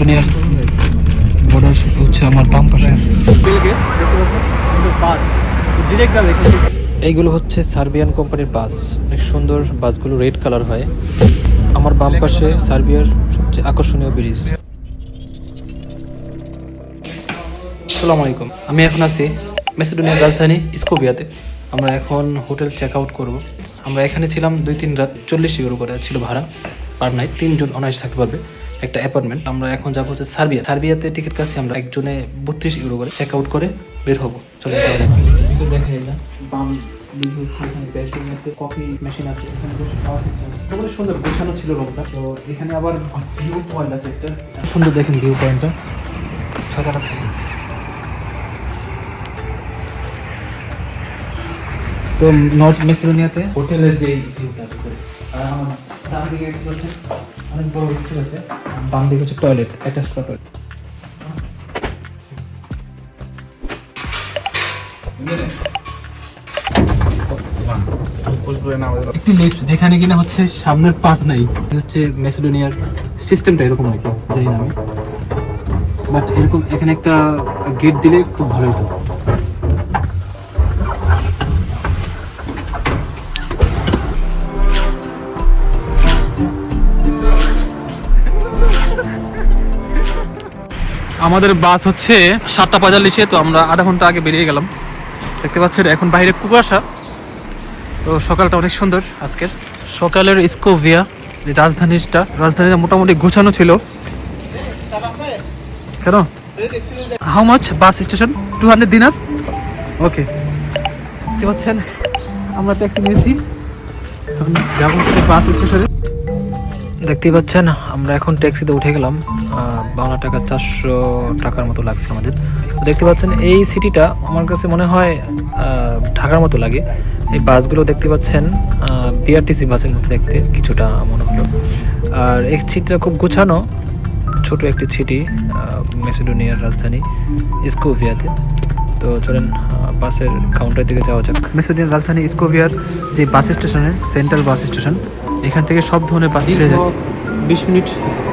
মেসিডোনিয়ার border হচ্ছে আমার বাম পাশে। এইগুলো হচ্ছে সার্বিয়ান কোম্পানির বাস অনেক সুন্দর বাসগুলো রেড কালার হয়। আমার বাম পাশে সার্বিয়ার সবচেয়ে আকর্ষণীয় ব্রিজ আসসালামু আলাইকুম। আমি এখন আছি মেসিডোনিয়ার রাজধানী স্কোবিয়াতে আমরা এখন হোটেল চেক আউট করব। আমরা এখানে ছিলাম দুই তিন রাত চল্লিশ ইউরো করে ছিল ভাড়া। পার নাইট তিনজন অনায়াস থাকতে পারবে। একটা অ্যাপার্টমেন্ট আমরা এখন যাব হচ্ছে সার্বিয়া সার্বিয়াতে টিকিট কাছে আমরা একজনে বত্রিশ ইউরো করে চেক আউট করে বের হব। চলে যাওয়া যাক। দেখা যায় বাম বেসিং আছে কফি মেশিন আছে এখানে বসে খাওয়া খুবই সুন্দর গোছানো ছিল রুমটা। তো এখানে আবার ভিউ পয়েন্ট আছে একটা। সুন্দর দেখেন ভিউ পয়েন্টটা তো নর্থ মেসিডোনিয়াতে হোটেলের যে ভিউটা করে আর আমার ডান হচ্ছে টয়লেট অ্যাটাচ করা একটি লিফট যেখানে কিনা হচ্ছে সামনের পার্ট নাই। হচ্ছে মেসিডোনিয়ার সিস্টেমটা এরকম নাকি? জানি না আমি। বাট এরকম এখানে একটা গেট দিলে খুব ভালো হতো। আমাদের বাস হচ্ছে সাতটা পঁয়তাল্লিশে, তো আমরা আধা ঘণ্টা আগে বেরিয়ে গেলাম। দেখতে পাচ্ছেন, এখন বাইরে কুয়াশা। তো সকালটা অনেক সুন্দর আজকের। সকালের স্কোভিয়া, যে রাজধানীটা রাজধানীটা মোটামুটি গোছানো ছিল। কেন? How much bus station two hundred dinar okay দেখতে পাচ্ছেন, আমরা ট্যাক্সি নিয়েছি। বাস স্টেশনে দেখতেই পাচ্ছেন, আমরা এখন ট্যাক্সিতে উঠে গেলাম। বাংলা টাকা চারশো টাকার মতো লাগছে আমাদের। দেখতে পাচ্ছেন, এই সিটিটা আমার কাছে মনে হয় ঢাকার মতো লাগে। এই বাসগুলো দেখতে পাচ্ছেন বিআরটিসি বাসের মতো দেখতে, কিছুটা মনে হলো। আর এই সিটিটা খুব গোছানো, ছোট একটি সিটি মেসিডোনিয়ার রাজধানী, স্কোভিয়াতে। তো চলেন বাসের কাউন্টার দিকে যাওয়া যাক। মেসিডোনিয়ার রাজধানী স্কোভিয়ার যে বাস স্টেশনে, সেন্ট্রাল বাস স্টেশন এখান থেকে সব ধরনের বাস ছেড়ে যায়। বিশ মিনিট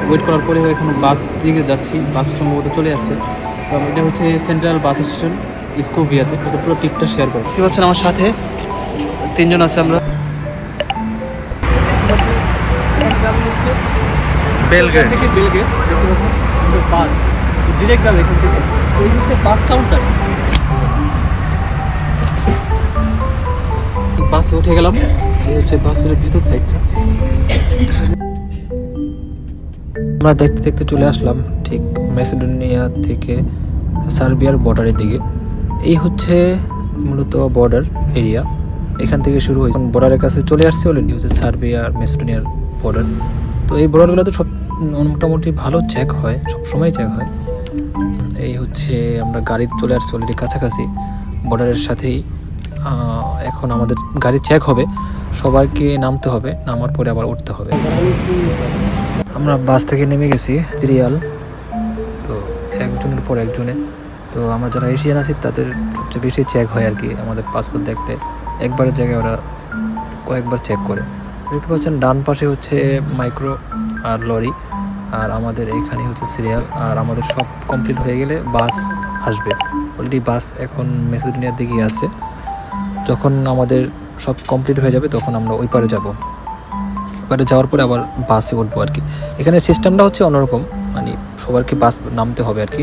ওয়েট করার পরে এখন বাস দিকে যাচ্ছি বাস সম্ভবত চলে আসছে। এটা হচ্ছে সেন্ট্রাল বাস স্টেশন স্কোভিয়াতে তো পুরো টিপটা শেয়ার করো। দেখতে পাচ্ছেন আমার সাথে তিনজন আছে আমরা। বেলগেট থেকে বেলগেট দেখতে পাচ্ছেন? বাস ডিরেক্ট যাবে এখান থেকে। ওই হচ্ছে বাস কাউন্টার বাসে উঠে গেলাম এই হচ্ছে বাসের ভিতর সাইডটা আমরা দেখতে দেখতে চলে আসলাম ঠিক মেসিডোনিয়া থেকে সার্বিয়ার বর্ডারের দিকে। এই হচ্ছে মূলত বর্ডার এরিয়া। এখান থেকে শুরু হয়েছে। বর্ডারের কাছে চলে আসছে অলরেডি হচ্ছে সার্বিয়া আর মেসিডোনিয়ার বর্ডার। তো এই বর্ডারগুলো তো সব মোটামুটি ভালো চেক হয়, সব সময় চেক হয়। এই হচ্ছে আমরা গাড়ি চলে আসছি অলরেডি কাছাকাছি। বর্ডারের সাথেই এখন আমাদের গাড়ি চেক হবে, সবাইকে নামতে হবে, নামার পরে আবার উঠতে হবে। আমরা বাস থেকে নেমে গেছি, রিয়াল। তো একজনের পর একজনে। তো আমরা যারা এশিয়ান আছি, তাদের সবচেয়ে বেশি চেক হয় আর কি, আমাদের পাসপোর্ট দেখতে। একবারের জায়গায় ওরা কয়েকবার চেক করে। দেখতে পাচ্ছেন, ডান পাশে হচ্ছে মাইক্রো আর লরি আর আমাদের এখানে হচ্ছে সিরিয়াল আর আমাদের সব কমপ্লিট হয়ে গেলে বাস আসবে। অলরেডি বাস এখন মেসিডোনিয়ার দিকে আছে। যখন আমাদের সব কমপ্লিট হয়ে যাবে, তখন আমরা ওই পারে যাব। পারে যাওয়ার পরে আবার বাসে উঠবো আর কি। এখানে সিস্টেমটা হচ্ছে অন্যরকম মানে সবারকে বাস নামতে হবে আর কি।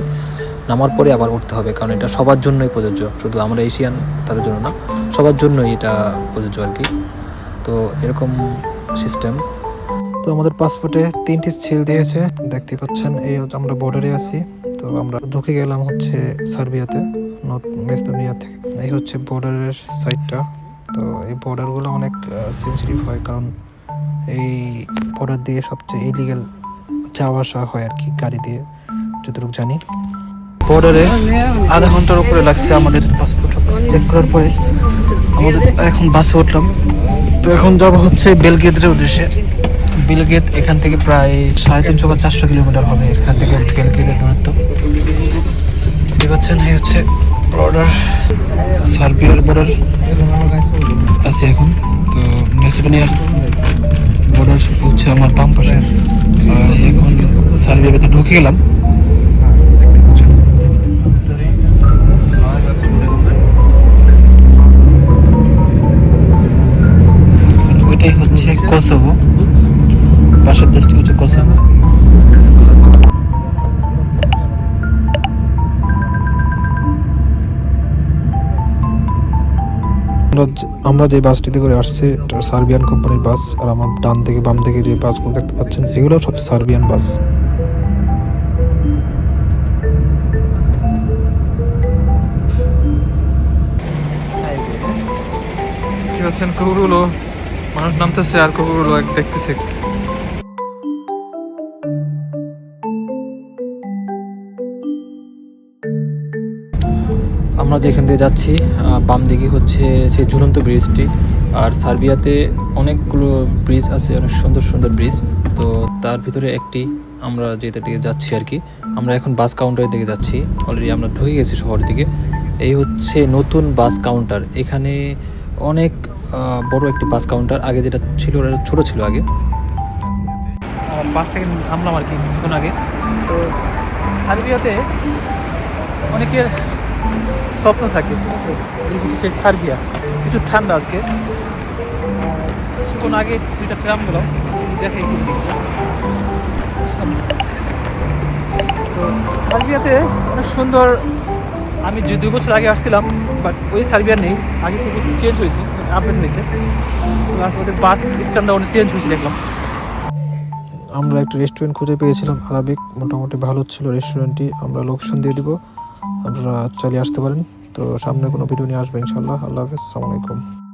নামার পরে আবার উঠতে হবে, কারণ এটা সবার জন্যই প্রযোজ্য। শুধু আমরা এশিয়ান তাদের জন্য না, সবার জন্যই এটা প্রযোজ্য আর কি। তো এরকম সিস্টেম তো আমাদের পাসপোর্টে তিনটি সিল দিয়েছে। দেখতে পাচ্ছেন, এই আমরা বর্ডারে আছি। তো আমরা ঢুকে গেলাম হচ্ছে সার্বিয়াতে নর্থ মেসিডোনিয়া থেকে। এই হচ্ছে বর্ডারের সাইডটা তো এই বর্ডারগুলো অনেক সেন্সিটিভ হয় কারণ এই বর্ডার দিয়ে সবচেয়ে ইলিগেল যাওয়া আসা হয় আর কি, গাড়ি দিয়ে, যতটুকু জানি। বর্ডারে আধা ঘণ্টার উপরে লাগছে আমাদের পাসপোর্ট চেক করার পরে, আমাদের এখন বাসে উঠলাম। তো এখন যাব হচ্ছে বেলগেটের উদ্দেশ্যে। বেলগেট এখান থেকে প্রায় সাড়ে তিনশো বা চারশো কিলোমিটার হবে এখান থেকে বেলগেটের দূরত্ব। দেখতে পাচ্ছেন, এই হচ্ছে বর্ডার, সার্বিয়ার বর্ডার আছে এখন। তো মেসিডোনিয়ার বর্ডার হচ্ছে আমার বাম পাশে আর এখন সার্বিয়ার ভেতরে ঢুকে গেলাম। ওইটাই হচ্ছে আমরা আমরা যে বাসটিতে করে আসছি, এটা সার্বিয়ান কোম্পানির বাস, আর আমার ডান থেকে বাম থেকে যে বাসগুলো দেখতে পাচ্ছেন, এগুলো সব সার্বিয়ান বাস। কি হচ্ছেন কুকুরগুলো, মানুষ নামতেছে আর কুকুরগুলো দেখতেছে। আমরা যেখান দিয়ে যাচ্ছি বাম দিকে হচ্ছে সেই ঝুলন্ত ব্রিজটি আর সার্বিয়াতে অনেকগুলো ব্রিজ আছে, অনেক সুন্দর সুন্দর ব্রিজ তো তার ভিতরে একটি আমরা যেটা দিকে যাচ্ছি আর কি, আমরা এখন বাস কাউন্টারের দিকে যাচ্ছি। অলরেডি আমরা ঢুকে গেছি শহরের দিকে। এই হচ্ছে নতুন বাস কাউন্টার এখানে অনেক বড় একটি বাস কাউন্টার আগে যেটা ছিল, ওটা ছোট ছিল আগে। বাস থেকে থামলাম আর কি কিছুক্ষণ আগে। তো সার্বিয়াতে অনেকের স্বপ্ন থাকে। সেই সার্বিয়া। কিছু ঠান্ডা আজকে। কিছুক্ষণ আগে দুইটা ট্রাম গেল। তো সার্বিয়াতে অনেক সুন্দর। আমি যে দুই বছর আগে আসছিলাম বাট ওই সার্বিয়া নেই। আগে থেকে চেঞ্জ হয়েছে আপডেট হয়েছে। বাস স্ট্যান্ডটা অনেক চেঞ্জ হয়েছে, দেখলাম। আমরা একটা রেস্টুরেন্ট খুঁজে পেয়েছিলাম, আরাবিক। মোটামুটি ভালো ছিল রেস্টুরেন্টটি আমরা লোকেশন দিয়ে দিব। আপনারা চালিয়ে আসতে পারেন। তো সামনে কোনো ভিডিও নিয়ে আসবে ইনশাল্লাহ আল্লাহ হাফিজ। আলাইকুম